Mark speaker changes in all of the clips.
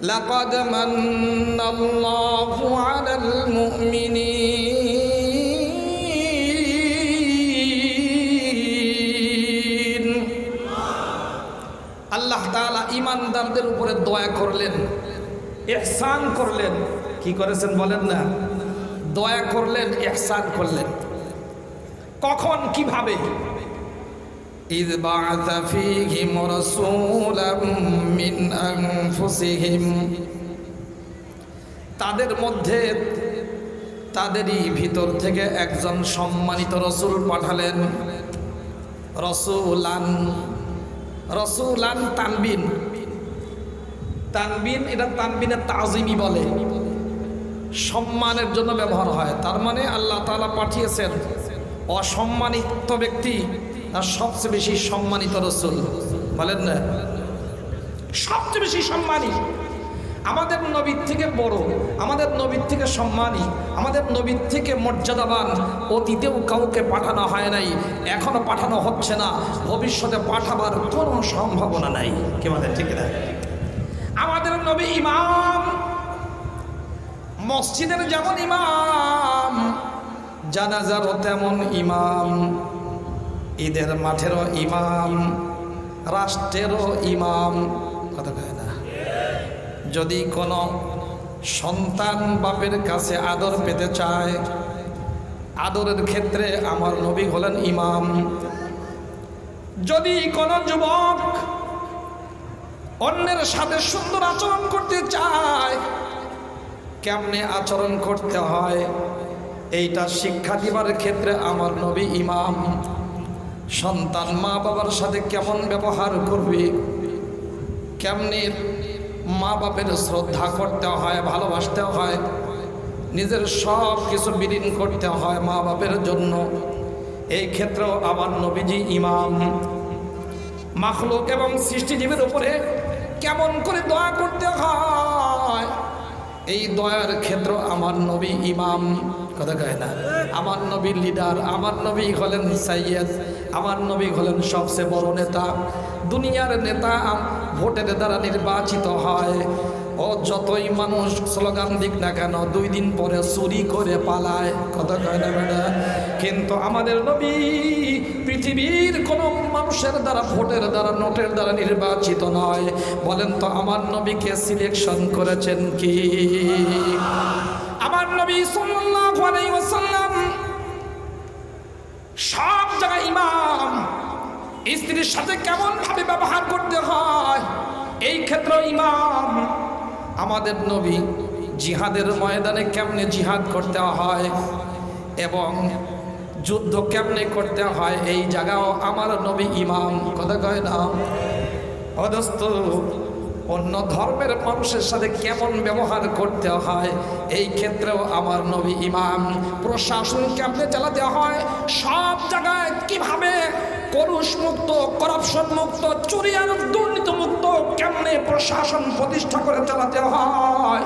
Speaker 1: لقد من الله على المؤمنين আল্লাহ তাআলা ইমানদারদের উপরে দয়া করলেন ইহসান করলেন কি করেছেন বলেন না দয়া করলেন ইহসান করলেন কখন কিভাবে إذ بعث فيهم رسولا من أنفسهم তাদের মধ্যে তাদেরই ভিতর থেকে একজন সম্মানিত রসুল পাঠালেন রসুলান রসুলান তানবিন তানবিন এটা তানবিনের তাজিমি বলে সম্মানের জন্য ব্যবহার হয় তার মানে আল্লাহ তাআলা পাঠিয়েছেন অসম্মানিত ব্যক্তি আর সবচেয়ে বেশি সম্মানিত রসুল। বলেন না? সবচেয়ে বেশি সম্মানী। আমাদের নবীর থেকে বড়, আমাদের নবীর থেকে সম্মানী, আমাদের নবীর থেকে মর্যাদাবান অতীতেও কাউকে পাঠানো হয় নাই, এখনও পাঠানো হচ্ছে না, ভবিষ্যতে পাঠাবার কোনো সম্ভাবনা নাই। কি আমাদের ঠিক না আমাদের নবী ইমাম, মসজিদের যেমন ইমাম, জানাজারও তেমন ইমাম। ঈদের মাঠেরও ইমাম, রাষ্ট্রেরও ইমাম। কথা কয় না? যদি কোনো সন্তান বাপের কাছে আদর পেতে চায়, আদরের ক্ষেত্রে আমার নবী হলেন ইমাম। যদি কোনো যুবক অন্যের সাথে সুন্দর আচরণ করতে চায়, কেমনে আচরণ করতে হয়? এইটা শিক্ষা দিবার ক্ষেত্রে আমার নবী ইমাম। সন্তান মা বাবার সাথে কেমন ব্যবহার করবে? কেমনি মা বাপের শ্রদ্ধা করতে হয়, ভালোবাসতে হয়? নিজের সব কিছু বিলীন করতে হয় মা বাপের জন্য। এই ক্ষেত্রেও আমার নবীজি ইমাম। মাখলুক এবং সৃষ্টিজীবীর উপরে কেমন করে দয়া করতে হয়? এই দয়ার ক্ষেত্র আমার নবী ইমাম। কথা কয় না? আমার নবী লিডার আমার নবী হলেন সাইয়েদ। আমার নবী হলেন সবচেয়ে বড় নেতা। দুনিয়ার নেতা ভোটের দ্বারা নির্বাচিত হয়। ও যতই মানুষ স্লোগান দিক না কেন, দুই দিন পরে চুরি করে পালায়। কথা কয় না বেটা? কিন্তু আমাদের নবী পৃথিবীর কোন মানুষের দ্বারা, ভোটের দ্বারা, নোটের দ্বারা নির্বাচিত নয়। বলেন তো, আমার নবীকে সিলেকশন করেছেন কি? স্ত্রীর সাথে কেমন ভাবে ব্যবহার করতে হয়? এই ক্ষেত্রে ইমাম আমাদের নবী জিহাদের ময়দানে কেমনে জিহাদ করতে হয় এবং যুদ্ধ কেমনে করতে হয় এই জায়গাও আমার নবী ইমাম। কথা কয় না? অদস্ত অন্য ধর্মের মানুষের সাথে কেমন ব্যবহার করতে হয়? এই ক্ষেত্রেও আমার নবী ইমাম। প্রশাসন কেমনে চালাতে হয়? সব জায়গায় কীভাবে করুষ মুক্ত করাপশন মুক্ত চুরি আর দুর্নীতি মুক্ত কেমনে প্রশাসন প্রতিষ্ঠা করে চালাতে হয়?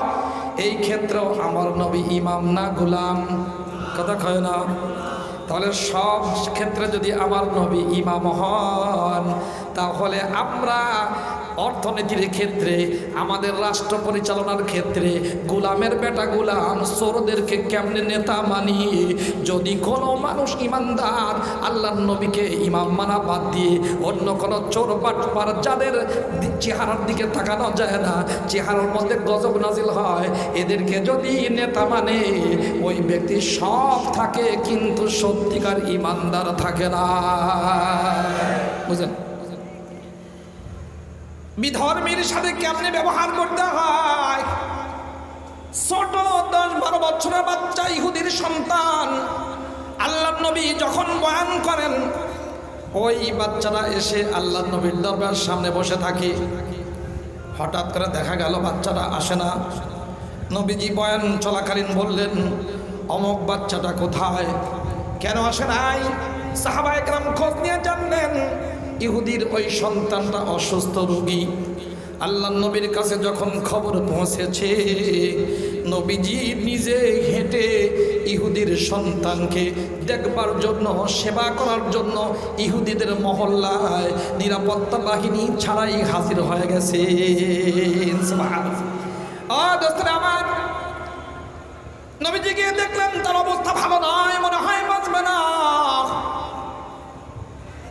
Speaker 1: এই ক্ষেত্রেও আমার নবী ইমাম না, গুলাম। কথা কয় না? তাহলে সব ক্ষেত্রে যদি আমার নবী ইমাম হন, তাহলে আমরা অর্থনীতির ক্ষেত্রে, আমাদের রাষ্ট্র পরিচালনার ক্ষেত্রে, গোলামের বেটা গোলাম চোরদেরকে কেমনে নেতা মানি? যদি কোনো মানুষ ইমানদার আল্লাহ নবীকে ইমাম মানা বাদ দিয়ে অন্য কোনো চোর বাটপার যাদের চেহারার দিকে তাকানো যায় না, চেহারার মধ্যে গজব নাজিল হয়, এদেরকে যদি নেতা মানে ওই ব্যক্তি সব থাকে কিন্তু সত্যিকার ইমানদার থাকে না। বুঝলেন? বিধর্মীর সাথে কেমনে ব্যবহার করতে হয়? ছোট দশ বারো বছরের বাচ্চা, ইহুদির সন্তান আল্লাহ নবী যখন বয়ান করেন, ওই বাচ্চারা এসে আল্লাহ নবীর দরবার সামনে বসে থাকে। হঠাৎ করে দেখা গেল বাচ্চাটা আসে না। নবীজি বয়ান চলাকালীন বললেন, অমক বাচ্চাটা কোথায়? কেন আসে নাই? সাহাবা একরাম খোঁজ নিয়ে জানলেন ইহুদির ওই সন্তানটা অসুস্থ রোগী। আল্লাহ নবীর কাছে যখন খবর পৌঁছেছে, নবীজি নিজে হেঁটে ইহুদির সন্তানকে দেখবার জন্য, সেবা করার জন্য ইহুদিদের মহল্লায় নিরাপত্তা বাহিনী ছাড়াই হাজির হয়ে গেছে। আমার। নবীজি দেখলেন তার অবস্থা ভালো নয়, মনে হয় বাঁচবে না।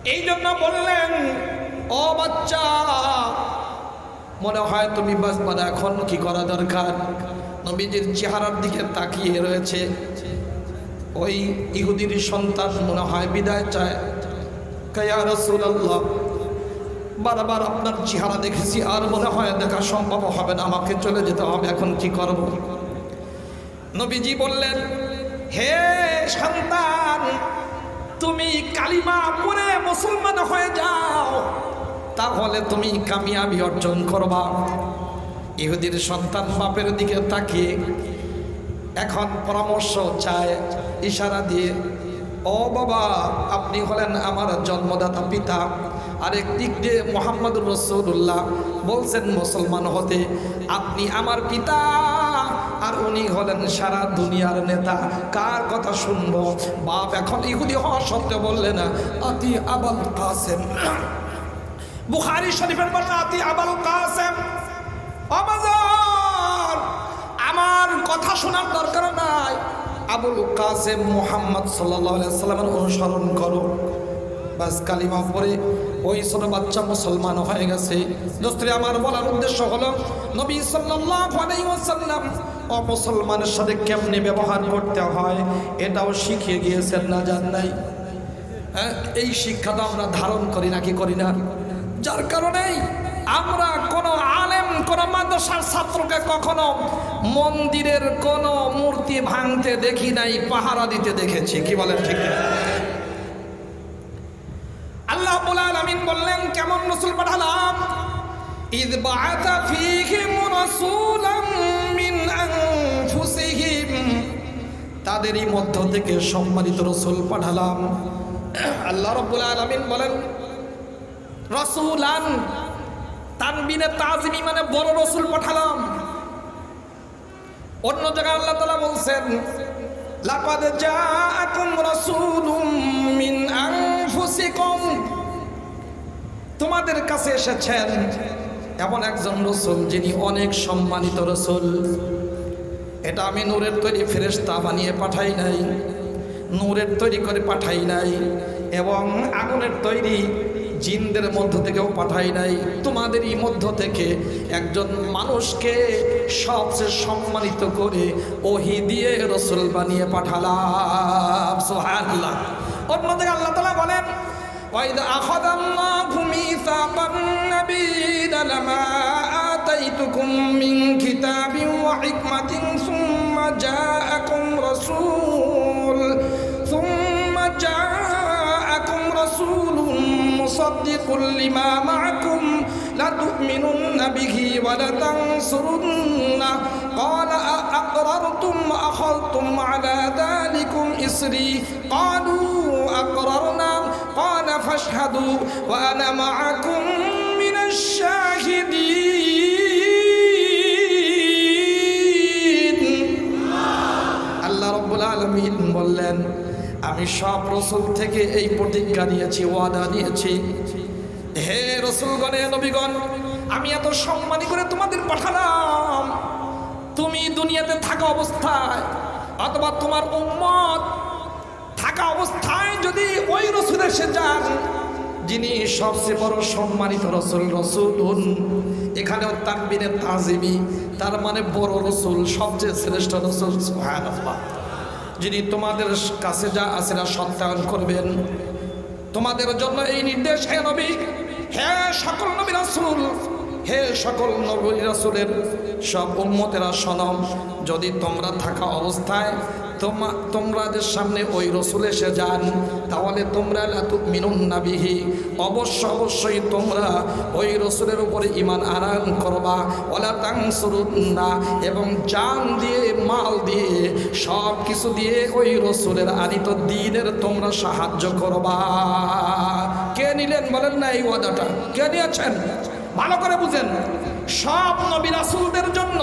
Speaker 1: এই জন্য বললেন, ও বাচ্চা, মনে হয় তুমি না এখন কি করা দরকার? নবীজির চেহারার দিকে তাকিয়ে রয়েছে। ওই ইহুদির সন্তান মনে হয় বিদায় চায়। বারবার আপনার চেহারা দেখেছি, আর মনে হয় দেখা সম্ভব হবে না, আমাকে চলে যেতে হবে, এখন কি করব? নবীজি বললেন, হে সন্তান, তুমি কালিমা পরে মুসলমান হয়ে যাও, তাহলে তুমি কামিয়াবি অর্জন করবা। ইহুদির সন্তান বাপের দিকে তাকিয়ে এখন পরামর্শ চায়, ইশারা দিয়ে, ও বাবা, আপনি হলেন আমার জন্মদাতা পিতা। আরেক দিক দিয়ে মোহাম্মদ রসুল্লাহ বলছেন মুসলমান হতে, আপনি আমার পিতা, আর উনি হলেন সারা দুনিয়ার নেতা। কার কথা শুনব? বাপ এখন ইহুদি হওয়া সত্ত্বেও বললেন আতি আবাল কাসেম। বুখারি শরীফের বর্ণনা আতি আবাল কাসেম। আমার কথা শোনার দরকার নাই। আবুল কাসেম মোহাম্মদ সাল্লাহ সাল্লামের অনুসরণ করো। বাস কালিমা পরে ওই ছোট বাচ্চা মুসলমান হয়ে গেছে। দোস্ত্রী আমার বলার উদ্দেশ্য হলো নবী ওয়াসাল্লাম অমুসলমানের সাথে কেমনে ব্যবহার করতে হয় এটাও শিখিয়ে গিয়েছেন না জান নাই? হ্যাঁ, এই শিক্ষা তো আমরা ধারণ করি নাকি করি না? যার কারণেই আমরা কোন আলেম কোন মাদ্রাসার ছাত্রকে কখনো মন্দিরের কোন মূর্তি ভাঙতে দেখি নাই পাহারা দিতে দেখেছি কি বলেন ঠিক ইদ বাআতা ফীহিম রাসূলাম মিন আনফুসিহিম তাদেরই মধ্য থেকে সম্মানিত রসুল পাঠালাম। আল্লাহ রব্বুল আলামিন বলেন, রসুলান, তানবিনে তাজমি মানে বড় রসুল পাঠালাম। অন্য জায়গায় আল্লাহ তালা বলছেন, লাকাদ জাআকুম রাসূলুম মিন আনফুসিকুম। তোমাদের কাছে এসেছেন এমন একজন রসুল যিনি অনেক সম্মানিত রসুল। এটা আমি নূরের তৈরি ফেরেস্তা বানিয়ে পাঠাই নাই, নূরের তৈরি করে পাঠাই নাই, এবং আগুনের তৈরি জিনদের মধ্য থেকেও পাঠাই নাই। তোমাদেরই মধ্য থেকে একজন মানুষকে সবচেয়ে সম্মানিত করে ওহি দিয়ে রসুল বানিয়ে পাঠালাম। সোহাল্লাহ অন্যদিকে আল্লাহ তালা বলেন ميثاق النبيين لما آتيتكم من كتاب وحكمة ثم جاءكم رسول ثم جاءكم رسول مصدق لما معكم لتؤمنن به ولتنصرنه. قال أأقررتم وأخذتم على ذلكم إصري قالوا أقررنا قال فاشهدوا وأنا معكم من الشاهدين আল্লাহ রব্বুল আলমিন বললেন আমি সব রসুল থেকে এই প্রতিজ্ঞা নিয়েছি ওয়াদা নিয়েছি হে রসুলগণে নবীগণ আমি এত সম্মানী করে তোমাদের পাঠালাম তুমি দুনিয়াতে থাকা অবস্থায় অথবা তোমার উম্মত থাকা অবস্থায় যদি ওই রসুল এসে যান, যিনি সবচেয়ে বড় সম্মানিত রসুল রসুল এখানেও তাকবিনে তাজিমি তার মানে বড় রসুল, সবচেয়ে শ্রেষ্ঠ রসুল যিনি তোমাদের কাছে যা আছে সত্যায়ন করবেন। তোমাদের জন্য এই নির্দেশ, হে নবী, হে সকল নবী রাসূল, হে সকল নবী রাসূলের সব উম্মতেরা সনম, যদি তোমরা থাকা অবস্থায় তোমাদের সামনে ওই রসুল এসে যান। তাহলে তোমরা মিনুন নাবিহি অবশ্য, অবশ্যই তোমরা ওই রসুলের উপরে ইমান আনায়ন করবা। ওলা তাংসুরুন্না এবং জান দিয়ে, মাল দিয়ে সব কিছু দিয়ে ওই রসুলের আনিত দিনের তোমরা সাহায্য করবা। কে নিলেন বলেন না এই ওয়াদাটা? কে নিয়েছেন? ভালো করে বুঝেন। সব নবী রাসুলদের জন্য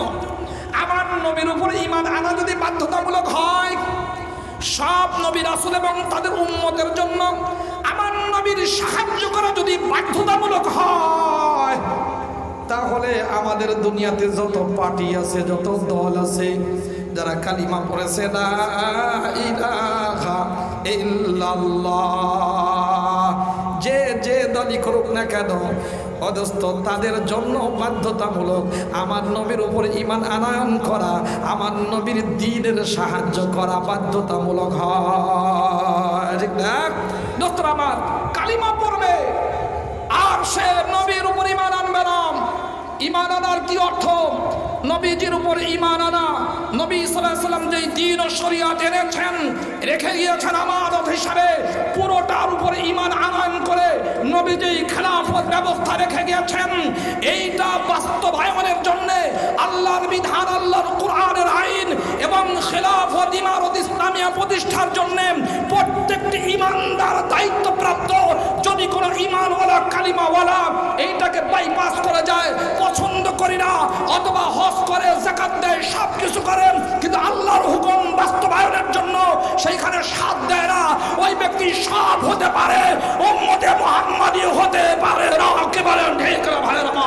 Speaker 1: আমার নবীর উপরে ইমান আনা যদি বাধ্যতামূলক হয়, সব নবী রাসুল এবং তাদের উন্মতের জন্য আমার নবীর সাহায্য করা যদি বাধ্যতামূলক হয়, তাহলে আমাদের দুনিয়াতে যত পার্টি আছে, যত দল আছে, যারা কালিমা পড়েছে না ইলাহা ইল্লাল্লাহ। যে যে দলই করুক না কেন অদস্ত তাদের জন্য বাধ্যতামূলক আমার নবীর উপর ইমান আনায়ন করা, আমার নবীর দিনের সাহায্য করা বাধ্যতামূলক হয়। ঠিক না? দোস্তর আমার, কালিমা পড়বে। আর সে নবীর উপর ইমান আনবে না। ইমান আনার কি অর্থ? নবীজির উপর ইমান আনা নবী সাল্লাম যেই দিন ও শরিয়াত এনেছেন, রেখে গিয়েছেন হিসাবে, পুরোটার উপর ইমান আনয়ন করে নবী যেই খেলাফত ব্যবস্থা রেখে গিয়েছেন, এইটা বাস্তবায়নের জন্য আল্লাহর বিধান, আল্লাহর কোরআনের আইন এবং খেলাফত ইমারত ইসলামিয়া প্রতিষ্ঠার জন্য প্রত্যেকটি ইমানদার দায়িত্বপ্রাপ্ত। যদি কোনো ইমানওয়ালা কালিমাওয়ালা এইটাকে বাইপাস করে যায়, পছন্দ করি না, অথবা হজ করে জাকাত দেয় সব কিছু করেন কিন্তু আল্লাহর হুকুম বাস্তবায়নের জন্য সেইখানে সাথ দেয় না। ওই ব্যক্তি সব হতে পারে, উম্মতে মোহাম্মদী হতে পারে না একেবারে ঢেকরা ভাইয়ের মা